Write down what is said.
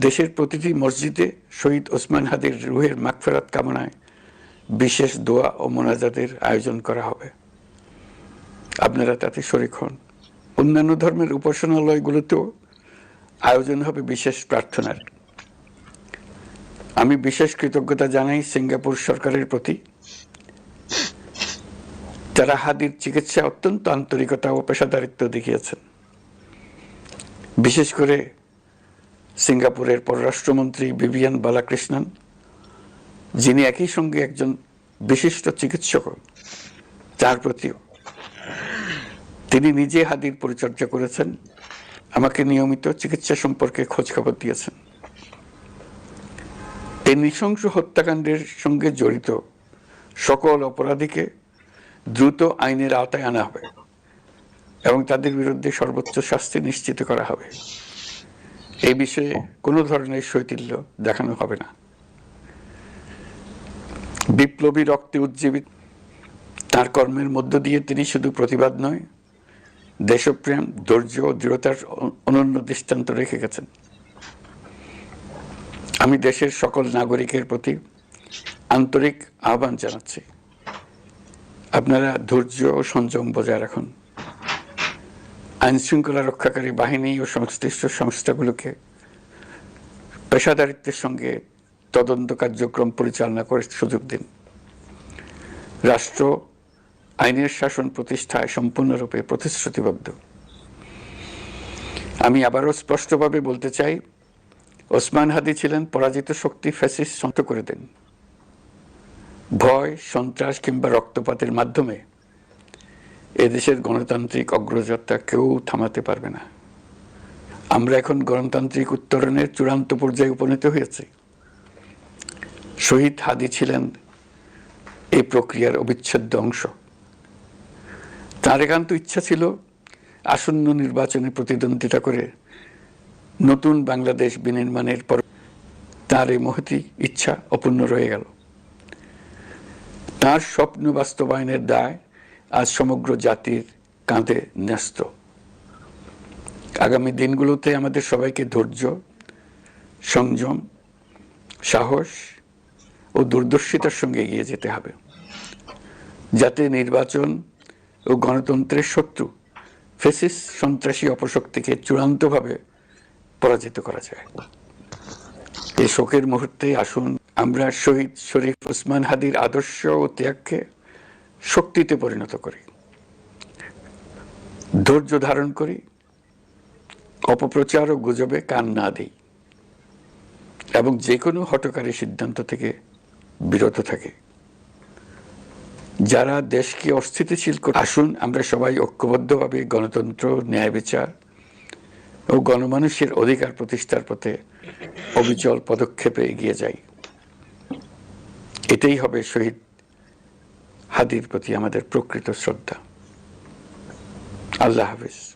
দেশের প্রতিটি মসজিদে শহীদ ওসমান হাদির রুহের মাগফেরাত কামনায় বিশেষ দোয়া ও মোনাজাতের আয়োজন করা হবে। আপনারা তাতে শরিক হন। অন্যান্য ধর্মের উপাসনালয়গুলোতেও আয়োজন হবে বিশেষ প্রার্থনার। আমি বিশেষ কৃতজ্ঞতা জানাই সিঙ্গাপুর সরকারের প্রতি। যারা হাদির চিকিৎসা অত্যন্ত আন্তরিকতা ও পেশাদারিত্ব দেখিয়েছেন। বিশেষ করে সিঙ্গাপুরের পররাষ্ট্রমন্ত্রী বিবিয়ান বালাকৃষ্ণন, যিনি একই সঙ্গে একজন বিশিষ্ট চিকিৎসক, তার প্রতিও। তিনি নিজে হাদির পরিচর্যা করেছেন, আমাকে নিয়মিত চিকিৎসা সম্পর্কে খোঁজ খবর দিয়েছেন। এই নৃশংস হত্যাকাণ্ডের সঙ্গে জড়িত সকল অপরাধীকে দ্রুত আইনের আওতায় আনা হবে এবং তাদের বিরুদ্ধে সর্বোচ্চ শাস্তি নিশ্চিত করা হবে। এই বিষয়ে কোনো ধরনের শৈথিল্য দেখানো হবে না। বিপ্লবী রক্তে উজ্জীবিত, তার কর্মের মধ্য দিয়ে তিনি শুধু প্রতিবাদ নয়, দেশপ্রেম, ধৈর্য ও দৃঢ়তার অনন্য দৃষ্টান্ত রেখে গেছেন। আমি দেশের সকল নাগরিকের প্রতি আন্তরিক আহ্বান জানাচ্ছি। আপনারা ধৈর্য ও সংযম বজায় রাখুন। আইন শৃঙ্খলা রক্ষাকারী বাহিনী ও সংশ্লিষ্ট সংস্থাগুলোকে পেশাদারিত্বের সঙ্গে তদন্ত কার্যক্রম পরিচালনা করে সুযোগ দিন। রাষ্ট্র আইনের শাসন প্রতিষ্ঠায় সম্পূর্ণরূপে প্রতিশ্রুতিবদ্ধ। আমি আবারও স্পষ্টভাবে বলতে চাই, ওসমান হাদি ছিলেন পরাজিত শক্তি ফ্যাসিস সন্ত করে দেন। ভয়, সন্ত্রাস কিংবা রক্তপাতের মাধ্যমে এদেশের গণতান্ত্রিক অগ্রযাত্রা কেউ থামাতে পারবে না। আমরা এখন গণতান্ত্রিক উত্তরণের চূড়ান্ত পর্যায়ে উপনীত হয়েছি। শহীদ হাদি ছিলেন এই প্রক্রিয়ার অবিচ্ছেদ্য অংশ। তার একান্ত ইচ্ছা ছিল আসন্ন নির্বাচনে প্রতিদ্বন্দ্বিতা করে নতুন বাংলাদেশ বিনির্মাণের পর তার এই মহতি ইচ্ছা অপূর্ণ রয়ে গেল। তার স্বপ্ন বাস্তবায়নের দায় আজ সমগ্র জাতির কাঁধে ন্যস্ত। আগামী দিনগুলোতে আমাদের সবাইকে ধৈর্য, সংযম, সাহস ও দূরদর্শিতার সঙ্গে এগিয়ে যেতে হবে। যাতে নির্বাচন ও গণতন্ত্রের শত্রু, ফেসিস, সন্ত্রাসী অপশক্তিকে চূড়ান্তভাবে পরাজিত করা যায়। এই শোকের মুহূর্তে আসুন আমরা শহীদ শরীফ ওসমান হাদির আদর্শ ও ত্যাগকে শক্তিতে পরিণত করি। ধৈর্য ধারণ করি। অপপ্রচার ও গুজবে কান না দিই। এবং যে কোনো হটকারী সিদ্ধান্ত থেকে বিরত থাকে। যারা দেশকে অস্থিতিশীল করে আসুন, আমরা সবাই ঐক্যবদ্ধভাবে গণতন্ত্র, ন্যায় বিচার ও গণমানুষের অধিকার প্রতিষ্ঠার পথে অবিচল পদক্ষেপে এগিয়ে যাই। এটাই হবে শহীদ হাদির প্রতি আমাদের প্রকৃত শ্রদ্ধা। আল্লাহ হাফিজ।